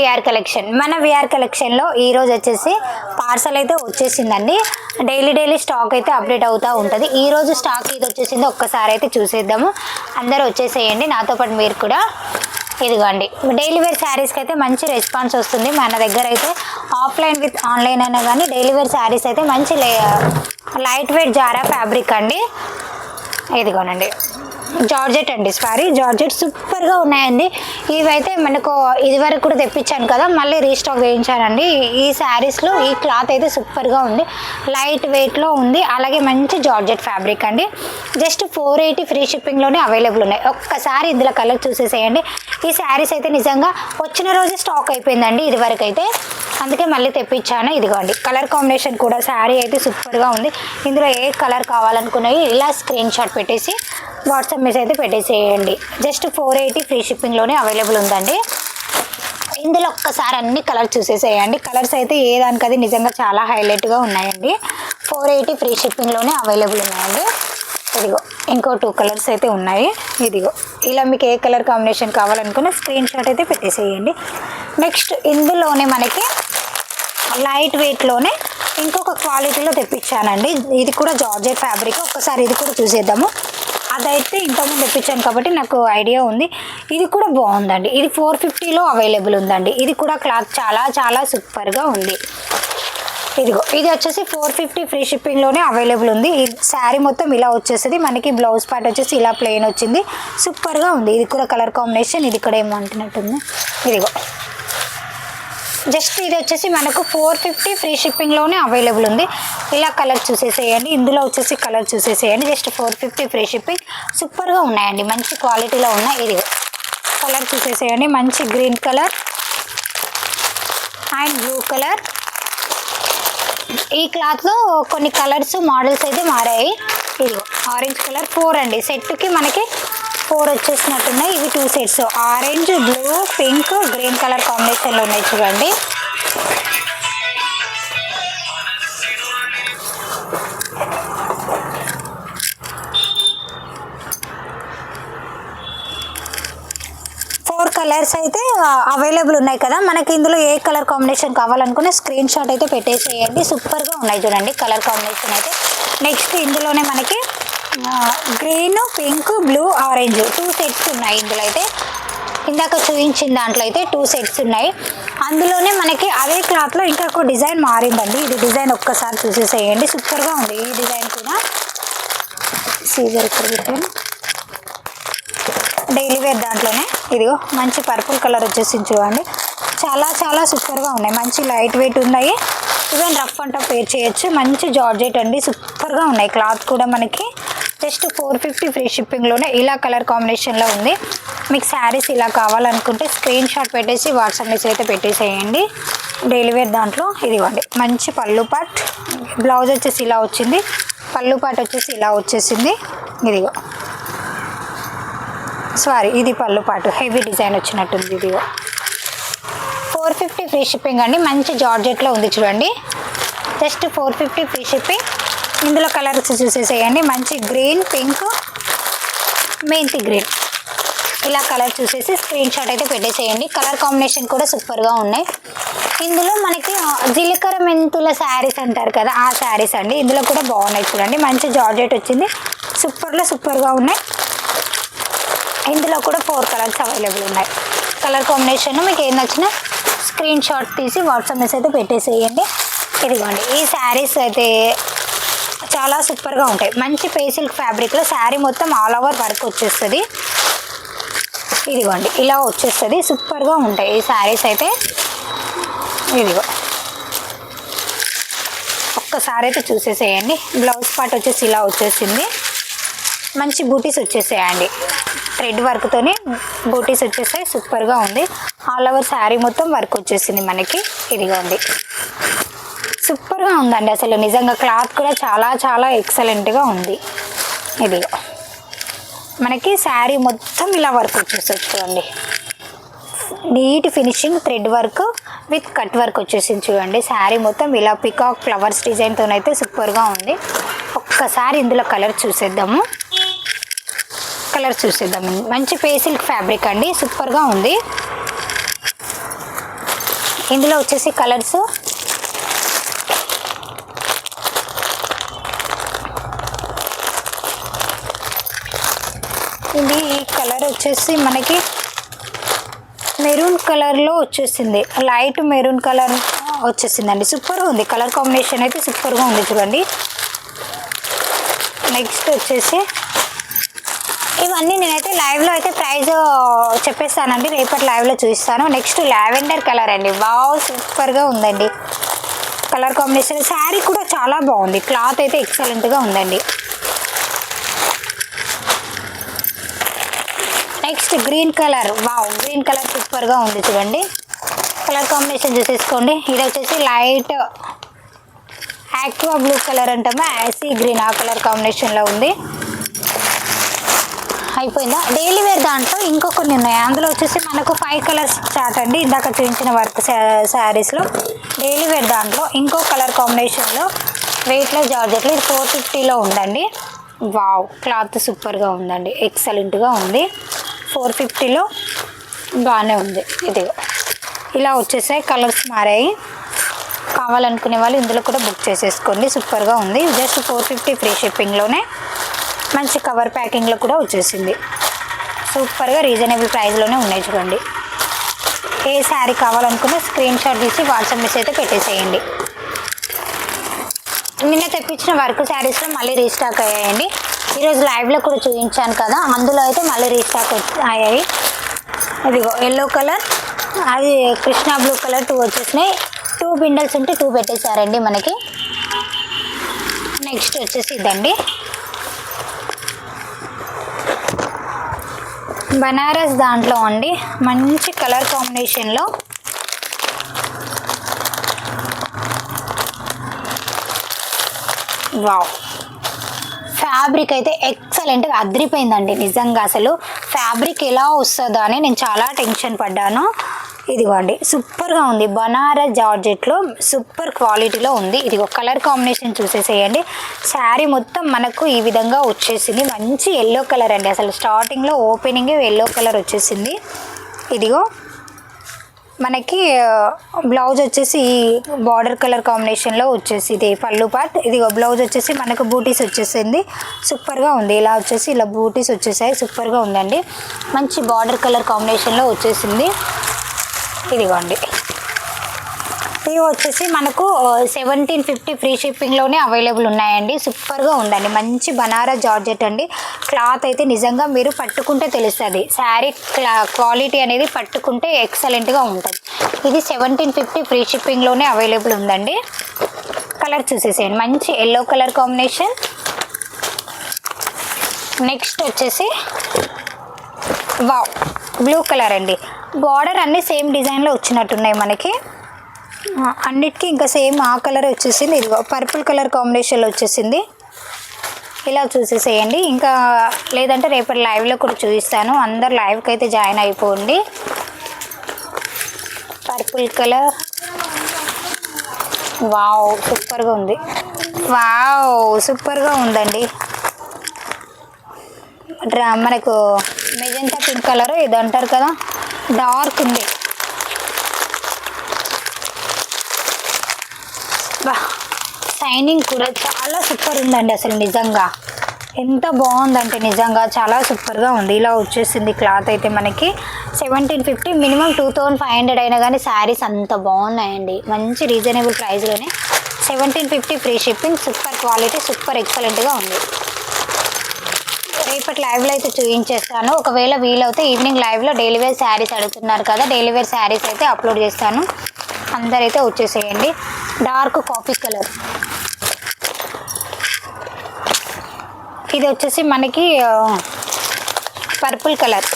VR collection మన VR కలెక్షన్లో ఈరోజు వచ్చేసి పార్సల్ అయితే వచ్చేసిందండి. డైలీ డైలీ స్టాక్ అయితే అప్డేట్ అవుతూ ఉంటుంది. ఈరోజు స్టాక్ ఇది వచ్చేసింది. ఒక్కసారి అయితే చూసేద్దాము. అందరూ వచ్చేసేయండి. నాతో పాటు మీరు కూడా ఇదిగోండి. డైలీ వేర్ శారీస్కి అయితే మంచి రెస్పాన్స్ వస్తుంది. మన దగ్గర అయితే ఆఫ్లైన్ విత్ ఆన్లైన్ అయినా కానీ డైలీ వేర్ శారీస్ అయితే మంచి లైట్ వెయిట్ జారా ఫ్యాబ్రిక్ అండి. ఇదిగోనండి. జార్జెట్ అండి సారీ. జార్జెట్ సూపర్గా ఉన్నాయండి. ఇవైతే మనకు ఇదివరకు కూడా తెప్పించాను కదా మళ్ళీ రీస్టాక్ వేయించానండి ఈ శారీస్లో ఈ క్లాత్ అయితే సూపర్గా ఉంది. లైట్ వెయిట్లో ఉంది. అలాగే మంచి జార్జెట్ ఫ్యాబ్రిక్ అండి. జస్ట్ ఫోర్ ఎయిటీ ఫ్రీ షిప్పింగ్లోనే అవైలబుల్ ఉన్నాయి. ఒక్కసారి ఇందులో కలర్ చూసేసేయండి. ఈ శారీస్ అయితే నిజంగా వచ్చిన రోజు స్టాక్ అయిపోయిందండి ఇది వరకు అయితే అందుకే మళ్ళీ తెప్పించాను. ఇదిగోండి కలర్ కాంబినేషన్ కూడా శారీ అయితే సూపర్గా ఉంది. ఇందులో ఏ కలర్ కావాలనుకున్నవి ఇలా స్క్రీన్ షాట్ పెట్టేసి వాట్సాప్ మెసేజ్ అయితే పెట్టేసేయండి. జస్ట్ ఫోర్ ఎయిటీ ఫ్రీ షిప్పింగ్లోనే అవైలబుల్ ఉందండి. ఇందులో ఒక్కసారి అన్ని కలర్ చూసేసేయండి. కలర్స్ అయితే ఏ దానికది నిజంగా చాలా హైలైట్గా ఉన్నాయండి. ఫోర్ ఎయిటీ ఫ్రీ షిప్పింగ్లోనే అవైలబుల్ ఉన్నాయండి. ఇదిగో ఇంకో టూ కలర్స్ అయితే ఉన్నాయి. ఇదిగో ఇలా మీకు ఏ కలర్ కాంబినేషన్ కావాలనుకున్న స్క్రీన్ షాట్ అయితే పెట్టేసేయండి. నెక్స్ట్ ఇందులోనే మనకి లైట్ వెయిట్లోనే ఇంకొక క్వాలిటీలో తెప్పించానండి. ఇది కూడా జార్జెట్ ఫ్యాబ్రిక్. ఒక్కసారి ఇది కూడా చూసేద్దాము. అదైతే ఇంతకుముందు తెప్పించాను కాబట్టి నాకు ఐడియా ఉంది. ఇది కూడా బాగుందండి. ఇది ఫోర్ ఫిఫ్టీలో అవైలబుల్ ఉందండి. ఇది కూడా క్లాత్ చాలా చాలా సూపర్గా ఉంది. ఇదిగో ఇది వచ్చేసి ఫోర్ ఫిఫ్టీ ఫ్రీ షిప్పింగ్లోనే అవైలబుల్ ఉంది. ఈ శారీ మొత్తం ఇలా వచ్చేస్తుంది. మనకి బ్లౌజ్ పార్ట్ వచ్చేసి ఇలా ప్లెయిన్ వచ్చింది. సూపర్గా ఉంది. ఇది కూడా కలర్ కాంబినేషన్. ఇది కూడా ఏమో ఇదిగో. జస్ట్ ఇది వచ్చేసి మనకు ఫోర్ ఫిఫ్టీ ఫ్రీ షిప్పింగ్లోనే అవైలబుల్ ఉంది. ఇలా కలర్ చూసేసేయండి. ఇందులో వచ్చేసి కలర్ చూసేసేయండి. Just four fifty free shipping సూపర్గా ఉన్నాయండి. మంచి క్వాలిటీలో ఉన్నాయి. ఇది కలర్ చూసేసేయండి. మంచి green colour and blue colour ఈ క్లాత్లో కొన్ని కలర్స్ మోడల్స్ అయితే మారాయి. ఇది ఆరెంజ్ కలర్ ఫోర్ అండి. సెట్కి మనకి ఫోర్ వచ్చేసినట్టున్నాయి. ఇవి two sets orange blue pink green colour కాంబినేషన్లో ఉన్నాయి చూడండి. ఫోర్ కలర్స్ అయితే అవైలబుల్ ఉన్నాయి కదా. మనకి ఇందులో ఏ కలర్ కాంబినేషన్ కావాలనుకున్న స్క్రీన్ షాట్ అయితే పెట్టేసేయండి. సూపర్గా ఉన్నాయి చూడండి కలర్ కాంబినేషన్ అయితే. నెక్స్ట్ ఇందులోనే మనకి green pink blue orange two sets ఉన్నాయి ఇందులో అయితే. ఇందాక చూపించిన దాంట్లో అయితే టూ సెట్స్ ఉన్నాయి. అందులోనే మనకి అదే క్లాత్లో ఇంకా ఒక డిజైన్ మారిందండి. ఇది డిజైన్ ఒక్కసారి చూసేసేయండి. సూపర్గా ఉంది ఈ డిజైన్ కూడా. సీజర్ ఇక్కడ పెట్టాను. డైలీ వేర్ దాంట్లోనే. ఇదిగో మంచి పర్పుల్ కలర్ వచ్చేసి చూడండి. చాలా చాలా సూపర్గా ఉన్నాయి. మంచి లైట్ వెయిట్ ఉన్నాయి. Even rough and tough wear చేయొచ్చు. మంచి జార్జెట్ అండి. సూపర్గా ఉన్నాయి. క్లాత్ కూడా మనకి. జస్ట్ ఫోర్ ఫిఫ్టీ ఫ్రీ షిప్పింగ్లోనే ఇలా కలర్ కాంబినేషన్లో ఉంది. మీకు శారీస్ ఇలా కావాలనుకుంటే స్క్రీన్ షాట్ పెట్టేసి వాట్సాప్ మెసేజ్ అయితే పెట్టేసేయండి. డైలీ వేర్ దాంట్లో ఇదివ్వండి మంచి పళ్ళు పాట్ బ్లౌజ్ వచ్చేసి ఇలా వచ్చింది. పళ్ళు పాట్ వచ్చేసి ఇలా వచ్చేసింది. ఇదిగో. సారీ ఇది పళ్ళు పాటు హెవీ డిజైన్ వచ్చినట్టుంది ఇదిగో. ఫోర్ ఫిఫ్టీ ఫ్రీ షిప్పింగ్ అండి. మంచి జార్జెట్లో ఉంది చూడండి. Just four fifty free shipping ఇందులో కలర్స్ చూసేసేయండి. మంచి గ్రీన్ పింక్ మెంతి గ్రీన్. ఇలా కలర్ చూసేసి స్క్రీన్ షాట్ అయితే పెట్టేసేయండి. కలర్ కాంబినేషన్ కూడా సూపర్గా ఉన్నాయి. ఇందులో మనకి జీలకర్ర మెంతుల శారీస్ అంటారు కదా ఆ శారీస్ అండి. ఇందులో కూడా బాగున్నాయి చూడండి. మంచి జార్జెట్ వచ్చింది. సూపర్లో సూపర్గా ఉన్నాయి. ఇందులో కూడా ఫోర్ కలర్స్ అవైలబుల్ ఉన్నాయి. కలర్ కాంబినేషన్ మీకు ఏం నచ్చినా స్క్రీన్ షాట్ తీసి వాట్సాప్ మెసేజ్ అయితే పెట్టేసేయండి. ఇదిగోండి ఈ శారీస్ అయితే చాలా సూపర్గా ఉంటాయి. మంచి పేసిల్క్ ఫ్యాబ్రిక్లో శారీ మొత్తం ఆల్ ఓవర్ వర్క్ వచ్చేస్తుంది. ఇదిగోండి ఇలా వచ్చేస్తుంది. సూపర్గా ఉంటాయి ఈ శారీస్ అయితే. ఇదిగో. ఒక్కసారి అయితే చూసేసేయండి. బ్లౌజ్ పార్ట్ వచ్చేసి ఇలా వచ్చేసింది. మంచి బూటీస్ వచ్చేసాయండి. థ్రెడ్ వర్క్తోని బూటీస్ వచ్చేసాయి సూపర్గా ఉంది. ఆల్ ఓవర్ శారీ మొత్తం వర్క్ వచ్చేసింది మనకి. ఇదిగోండి. సూపర్గా ఉందండి అసలు. నిజంగా క్లాత్ కూడా చాలా చాలా ఎక్సలెంట్గా ఉంది. ఇదిగా మనకి శారీ మొత్తం ఇలా వర్క్ వచ్చేస్తుంది చూడండి. Neat finishing thread work with cut work వచ్చేసింది చూడండి. శారీ మొత్తం ఇలా పికాక్ ఫ్లవర్స్ డిజైన్తో అయితే సూపర్గా ఉంది. ఒక్కసారి ఇందులో కలర్ చూసేద్దాము. కలర్ చూసేద్దాం. మంచి ఫేసిల్క్ ఫ్యాబ్రిక్ అండి. సూపర్గా ఉంది. ఇందులో వచ్చేసి కలర్స్ ఇది ఈ కలర్ వచ్చేసి మనకి మెరూన్ కలర్లో వచ్చేసింది. లైట్ మెరూన్ కలర్ వచ్చేసిందండి. సూపర్గా ఉంది. కలర్ కాంబినేషన్ అయితే సూపర్గా ఉంది చూడండి. నెక్స్ట్ వచ్చేసి ఇవన్నీ నేనైతే లైవ్లో అయితే ప్రైజ్ చెప్పేస్తానండి. రేపటి లైవ్లో చూపిస్తాను. నెక్స్ట్ లావెండర్ కలర్ అండి. వావ్ సూపర్గా ఉందండి. Colour combination. శారీ కూడా చాలా బాగుంది. క్లాత్ అయితే ఎక్సలెంట్గా ఉందండి. Next green colour. Wow green colour సూపర్గా ఉంది చూడండి. కలర్ కాంబినేషన్ చూసేసుకోండి. ఇది వచ్చేసి లైట్ యాక్వా బ్లూ కలర్ అంటామా? యాసీ గ్రీన్ ఆ కలర్ కాంబినేషన్లో ఉంది. అయిపోయిందా? డైలీ వేర్ దాంట్లో ఇంకో కొన్ని ఉన్నాయి. అందులో వచ్చేసి మనకు ఫైవ్ కలర్స్ స్టార్ట్ అండి. ఇందాక చూపించిన వర్క్ శారీస్లో. డైలీ వేర్ దాంట్లో ఇంకో కలర్ కాంబినేషన్లో వెయిట్లో జార్జెట్లో ఇది ఫోర్ ఫిఫ్టీలో ఉందండి. వావ్ క్లాత్ సూపర్గా ఉందండి. ఎక్సలెంట్గా ఉంది. ఫోర్ ఫిఫ్టీలో బాగానే ఉంది. ఇది ఇలా వచ్చేసాయి కలర్స్ మారాయి. కావాలనుకునే వాళ్ళు ఇందులో కూడా బుక్ చేసేసుకోండి. సూపర్గా ఉంది. జస్ట్ ఫోర్ ఫిఫ్టీ ఫ్రీ షిప్పింగ్లోనే మంచి కవర్ ప్యాకింగ్లో కూడా వచ్చేసింది. సూపర్గా రీజనబుల్ ప్రైస్లోనే ఉన్నాయి చూడండి. ఏ శారీ కావాలనుకున్నా స్క్రీన్ షాట్ తీసి వాట్సాప్ మెసేజ్ అయితే పెట్టేసేయండి. నిన్న తెప్పించిన వర్క్ శారీస్లో మళ్ళీ రీస్టాక్ అయ్యాయండి. ఈరోజు లైవ్లో కూడా చూపించాను కదా అందులో అయితే మళ్ళీ రీస్టాక్ వచ్చి- అయ్యాయి. ఇదిగో ఎల్లో కలర్ అది కృష్ణా బ్లూ కలర్ టూ వచ్చేసినాయి. టూ బిండల్స్ ఉంటే టూ పెట్టేశారండి మనకి. నెక్స్ట్ వచ్చేసి ఇదండి. బనారస్ దాంట్లో అండి మంచి కలర్ కాంబినేషన్లో వావ్ ఫ్యాబ్రిక్ అయితే ఎక్సలెంట్గా అదిరిపోయిందండి. నిజంగా అసలు ఫ్యాబ్రిక్ ఎలా వస్తుందో అని నేను చాలా టెన్షన్ పడ్డాను. ఇదిగోండి సూపర్గా ఉంది. బనారస్ జార్జెట్లో సూపర్ క్వాలిటీలో ఉంది. ఇదిగో కలర్ కాంబినేషన్ చూసేసేయండి. శారీ మొత్తం మనకు ఈ విధంగా వచ్చేసింది. మంచి ఎల్లో కలర్ అండి. అసలు స్టార్టింగ్లో ఓపెనింగ్ ఎల్లో కలర్ వచ్చేసింది. ఇదిగో మనకి బ్లౌజ్ వచ్చేసి బార్డర్ కలర్ కాంబినేషన్లో వచ్చేసి ఇది పళ్ళు పార్ట్. ఇది బ్లౌజ్ వచ్చేసి మనకు బూటీస్ వచ్చేసింది. సూపర్గా ఉంది. ఇలా వచ్చేసి ఇలా బూటీస్ వచ్చేసాయి. సూపర్గా ఉందండి. మంచి బార్డర్ కలర్ కాంబినేషన్లో వచ్చేసింది. ఇదిగోండి. ఇవి వచ్చేసి మనకు సెవెంటీన్ ఫిఫ్టీ ఫ్రీ షిప్పింగ్లోనే అవైలబుల్ ఉన్నాయండి. సూపర్గా ఉందండి. మంచి బనారస్ జార్జెట్ అండి. క్లాత్ అయితే నిజంగా మీరు పట్టుకుంటే తెలుస్తుంది. శారీ క్లా క్వాలిటీ అనేది పట్టుకుంటే ఎక్సలెంట్గా ఉంటుంది. ఇది సెవెంటీన్ ఫిఫ్టీ ఫ్రీ షిప్పింగ్లోనే అవైలబుల్ ఉందండి. కలర్ చూసేసేయండి. మంచి ఎల్లో కలర్ కాంబినేషన్ నెక్స్ట్ వచ్చేసి వావ్ బ్లూ కలర్ అండి. బార్డర్ అన్నీ సేమ్ డిజైన్లో వచ్చినట్టున్నాయి మనకి. అన్నిటికీ ఇంకా సేమ్ ఆ కలర్ వచ్చేసింది. ఇదిగో పర్పుల్ కలర్ కాంబినేషన్లో వచ్చేసింది. ఇలా చూసేసేయండి. ఇంకా లేదంటే రేపటి లైవ్లో కూడా చూపిస్తాను. అందరు లైవ్కి అయితే జాయిన్ అయిపోండి. Purple colour. వావ్ సూపర్గా ఉంది. వావ్ సూపర్గా ఉందండి. డ్రా మనకు మెజంతా పింక్ కలర్ ఇది అంటారు కదా డార్క్ ఉంది. షైనింగ్ కూడా చాలా సూపర్ ఉందండి అసలు నిజంగా. ఎంత బాగుందంటే నిజంగా చాలా సూపర్గా ఉంది. ఇలా వచ్చేసింది క్లాత్ అయితే మనకి seventeen fifty minimum two thousand five hundred అయినా కానీ శారీస్ అంత బాగున్నాయండి. మంచి reasonable ప్రైస్లోనే seventeen fifty free shipping super quality super ఎక్సలెంట్గా ఉంది. రేపటి లైవ్లో అయితే చూపించేస్తాను. ఒకవేళ వీలైతే ఈవినింగ్ లైవ్లో డైలీ వేర్ శారీస్ అడుగుతున్నారు కదా డైలీ వేర్ శారీస్ అయితే అప్లోడ్ చేస్తాను. అందరైతే వచ్చేసేయండి. Dark coffee colour. ఇది వచ్చేసి మనకి పర్పుల్ కలర్.